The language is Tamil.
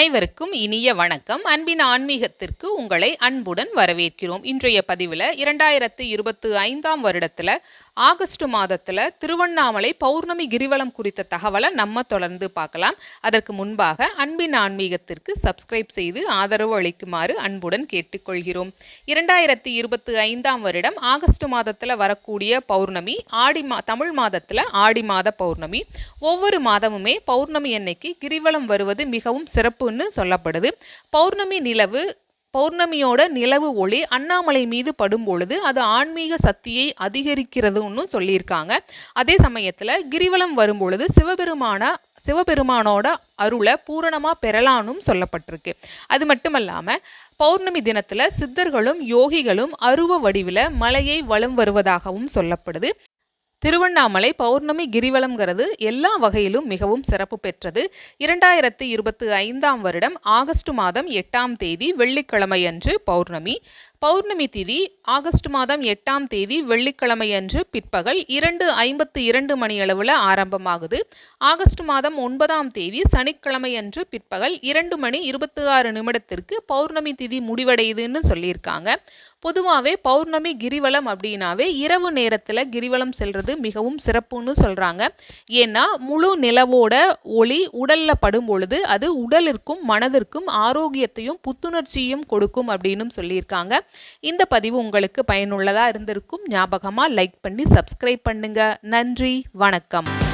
அனைவருக்கும் இனிய வணக்கம். அன்பின் ஆன்மீகத்திற்கு உங்களை அன்புடன் வரவேற்கிறோம். இன்றைய பதிவில் இரண்டாயிரத்து இருபத்து ஐந்தாம் வருடத்தில் ஆகஸ்ட் மாதத்தில் திருவண்ணாமலை பௌர்ணமி கிரிவலம் குறித்த தகவலை நம்ம தொடர்ந்து பார்க்கலாம். அதற்கு முன்பாக அன்பின் ஆன்மீகத்திற்கு சப்ஸ்கிரைப் செய்து ஆதரவு அளிக்குமாறு அன்புடன் கேட்டுக்கொள்கிறோம். இரண்டாயிரத்தி இருபத்தி ஐந்தாம் வருடம் ஆகஸ்ட் மாதத்தில் வரக்கூடிய பௌர்ணமி ஆடி மா தமிழ் மாதத்தில் ஆடி மாத பௌர்ணமி. ஒவ்வொரு மாதமுமே பௌர்ணமி அன்னைக்கு கிரிவலம் வருவது மிகவும் சிறப்பு ஒன்று சொல்லப்படுது. பௌர்ணமி நிலவு பௌர்ணமியோட நிலவு ஒளி அண்ணாமலை மீது படும் பொழுது அது ஆன்மீக சக்தியை அதிகரிக்கிறதுன்னு சொல்லியிருக்காங்க. அதே சமயத்தில் கிரிவலம் வரும்பொழுது சிவபெருமான சிவபெருமானோட அருளை பூரணமாக பெறலானும் சொல்லப்பட்டிருக்கு. அது மட்டும் இல்லாமல் பௌர்ணமி தினத்தில் சித்தர்களும் யோகிகளும் அருவ வடிவில் மலையை வலம் வருவதாகவும் சொல்லப்படுது. திருவண்ணாமலை பௌர்ணமி கிரிவலம்ங்கிறது எல்லா வகையிலும் மிகவும் சிறப்பு பெற்றது. இரண்டாயிரத்து இருபத்தி ஐந்தாம் வருடம் ஆகஸ்ட் மாதம் எட்டாம் தேதி வெள்ளிக்கிழமையன்று பௌர்ணமி. பௌர்ணமி திதி ஆகஸ்ட் மாதம் எட்டாம் தேதி வெள்ளிக்கிழமையன்று பிற்பகல் இரண்டு ஐம்பத்து இரண்டு மணியளவில் ஆரம்பமாகுது. ஆகஸ்ட் மாதம் ஒன்பதாம் தேதி சனிக்கிழமையன்று பிற்பகல் இரண்டு மணி இருபத்தி ஆறு நிமிடத்திற்கு பௌர்ணமி திதி முடிவடையுதுன்னு சொல்லியிருக்காங்க. பொதுவாகவே பௌர்ணமி கிரிவலம் அப்படின்னாவே இரவு நேரத்தில் கிரிவலம் செல்வது மிகவும் சிறப்புன்னு சொல்கிறாங்க ஏன்னா முழு நிலவோட ஒளி உடலில் படும் பொழுது அது உடலிற்கும் மனதிற்கும் ஆரோக்கியத்தையும் புத்துணர்ச்சியும் கொடுக்கும் அப்படின்னு சொல்லியிருக்காங்க. இந்த பதிவு உங்களுக்கு பயனுள்ளதாக இருந்திருக்கும் ஞாபகமாக லைக் பண்ணி சப்ஸ்கிரைப் பண்ணுங்க. நன்றி வணக்கம்.